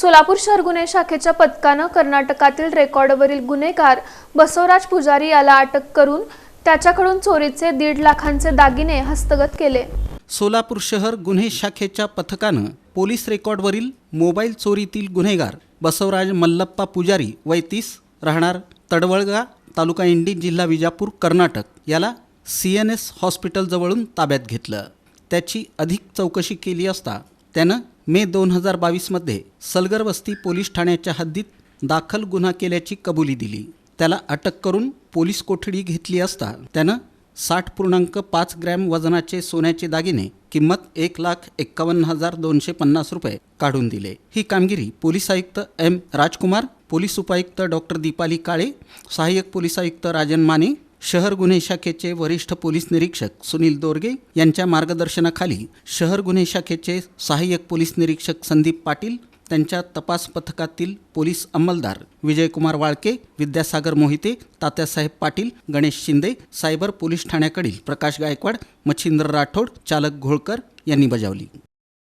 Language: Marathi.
सोलापूर शहर गुन्हे शाखेच्या पथकानं कर्नाटकातील रेकॉर्डवरील गुन्हेगार बसवराज पुजारी याला अटक करून त्याच्याकडून चोरीचे दीड लाखांचे दागिने हस्तगत केले. सोलापूर शहर गुन्हे शाखेच्या पथकानं पोलीस रेकॉर्डवरील मोबाईल चोरीतील गुन्हेगार बसवराज मल्लप्पा पुजारी वय तीस राहणार तडवळगा तालुका इंडी जिल्हा विजापूर कर्नाटक याला सी एन एस हॉस्पिटलजवळून ताब्यात घेतलं. त्याची अधिक चौकशी केली असता त्यानं मे दोन हजार बावीसमध्ये सलगर वस्ती पोलीस ठाण्याच्या हद्दीत दाखल गुन्हा केल्याची कबुली दिली. त्याला अटक करून पोलीस कोठडी घेतली असता त्यानं साठ पूर्णांक पाच ग्रॅम वजनाचे सोन्याचे दागिने किंमत एक लाख एक्कावन्न हजार दोनशे पन्नास रुपये काढून दिले. ही कामगिरी पोलीस आयुक्त एम राजकुमार पोलीस उपायुक्त डॉक्टर दीपाली काळे सहाय्यक पोलीस आयुक्त राजन माने शहर गुन्हे शाखेचे वरिष्ठ पोलीस निरीक्षक सुनील दोरगे यांच्या मार्गदर्शनाखाली शहर गुन्हे शाखेचे सहाय्यक पोलीस निरीक्षक संदीप पाटील त्यांच्या तपास पथकातील पोलीस अंमलदार विजयकुमार वाळके विद्यासागर मोहिते तात्यासाहेब पाटील गणेश शिंदे सायबर पोलीस ठाण्याकडील प्रकाश गायकवाड मच्छिंद्र राठोड चालक घोळकर यांनी बजावली.